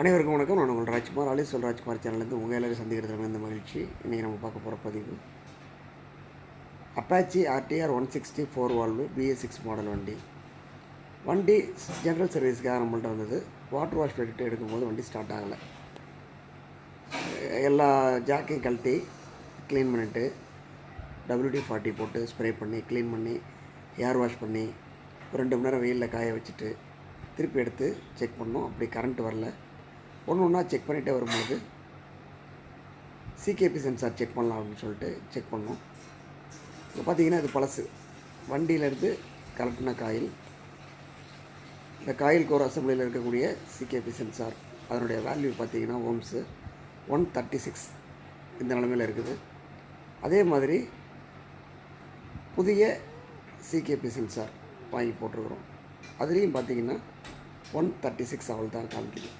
அனைவருக்கும் வணக்கம். நான் உங்கள் ராஜ்குமார். ஆலி சொல் ராஜ்குமார் சேனல்லேருந்து உங்கள் எல்லாரும் சந்திக்கிறது இந்த மகிழ்ச்சி. இன்றைக்கி நம்ம பார்க்க போகிற பதிவு. Apache RTR one sixty four valve BS six model வண்டி. வண்டி ஜென்ரல் சர்வீஸ்க்காக நம்மள்ட்ட வந்தது. வாட்டர் வாஷ் பண்ணிட்டு எடுக்கும்போது வண்டி ஸ்டார்ட் ஆகலை. எல்லா ஜாக்கையும் கழட்டி க்ளீன் பண்ணிவிட்டு டபிள்யூடி ஃபார்ட்டி போட்டு ஸ்ப்ரே பண்ணி க்ளீன் பண்ணி ஏர் வாஷ் பண்ணி ஒரு ரெண்டு மணி நேரம் வெயிலில் காய வச்சுட்டு திருப்பி எடுத்து செக் பண்ணோம். அப்படி கரண்ட் வரல. ஒன்று ஒன்றா செக் பண்ணிகிட்டே வரும்பொழுது சிகேபி சென்சார் செக் பண்ணலாம் அப்படின்னு சொல்லிட்டு செக் பண்ணோம். இப்போ பார்த்தீங்கன்னா இது பழசு. வண்டியிலேருந்து கலட்டின காயில். இந்த காயில் கோர் அசம்பிளியில் இருக்கக்கூடிய சிகேபி சென்சார் அதனுடைய வேல்யூ பார்த்தீங்கன்னா ஓம்ஸு ஒன் தேர்ட்டி சிக்ஸ் இந்த நிலமையில் இருக்குது. அதே மாதிரி புதிய சிகேபி சென்சார் வாங்கி போட்டிருக்கிறோம். அதுலேயும் பார்த்தீங்கன்னா ஒன் தேர்ட்டி சிக்ஸ் அவள் தான் காமிக்குது.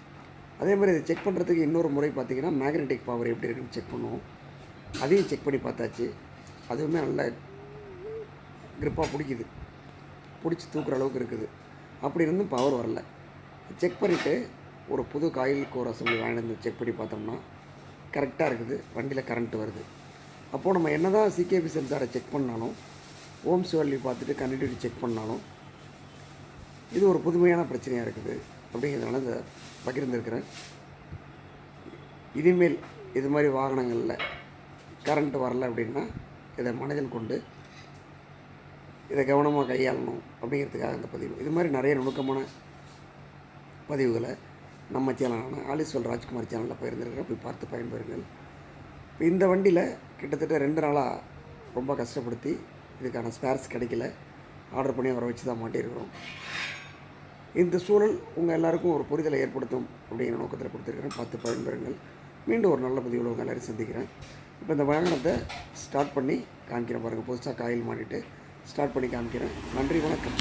அதே மாதிரி இதை செக் பண்ணுறதுக்கு இன்னொரு முறை பார்த்தீங்கன்னா மேக்னெட்டிக் பவர் எப்படி இருக்குன்னு செக் பண்ணுவோம். அதையும் செக் பண்ணி பார்த்தாச்சு. அதுவுமே நல்ல க்ரிப்பாக பிடிக்குது. பிடிச்சி தூக்குற அளவுக்கு இருக்குது. அப்படி இருந்தும் பவர் வரல. செக் பண்ணிவிட்டு ஒரு புது காயில் கோர் அசம்பிளி வாங்கிட்டு வந்து செக் பண்ணி பார்த்தோம்னா கரெக்டாக இருக்குது. வண்டியில் கரண்ட் வருது. அப்போது நம்ம என்ன தான் சிகேபி சென்சாரை செக் பண்ணாலும் ஓம்ஸ் வேல்யூ பார்த்துட்டு கண்டினியூட்டி செக் பண்ணாலும் இது ஒரு புதுமையான பிரச்சனையாக இருக்குது. அப்படிங்கிறதுனால இந்த பகிர்ந்துருக்கிறேன். இனிமேல் இது மாதிரி வாகனங்களில் கரண்ட் வரல அப்படின்னா இதை மனதில் கொண்டு இதை கவனமாக கையாளணும் அப்படிங்கிறதுக்காக இந்த பதிவு. இது மாதிரி நிறைய நுணுக்கமான பதிவுகளை நம்ம சேனலான ஆலிஸ்வல் ராஜ்குமார் சேனலில் பகிர்ந்துருக்கிறேன். போய் பார்த்து பயன்பெறுங்கள். இப்போ இந்த வண்டியில் கிட்டத்தட்ட ரெண்டு நாளாக ரொம்ப கஷ்டப்படுத்தி இதுக்கான ஸ்பேர்ஸ் கிடைக்கல. ஆர்டர் பண்ணி வர வச்சு தான் மாட்டியிருக்கிறோம். இந்த சூழல் உங்கள் எல்லாருக்கும் ஒரு புரிதலை ஏற்படுத்தும் அப்படிங்கிற நோக்கத்தில் கொடுத்துருக்கிறேன் பார்த்து பயன்பெறுங்கள் மீண்டும் ஒரு நல்ல பதிவில் உங்கள் எல்லாரையும் சந்திக்கிறேன். இப்போ இந்த வாகனத்தை ஸ்டார்ட் பண்ணி காமிக்கிறேன் பாருங்கள் புதுசாக காயில் மாட்டிட்டு ஸ்டார்ட் பண்ணி காமிக்கிறேன். நன்றி வணக்கம்.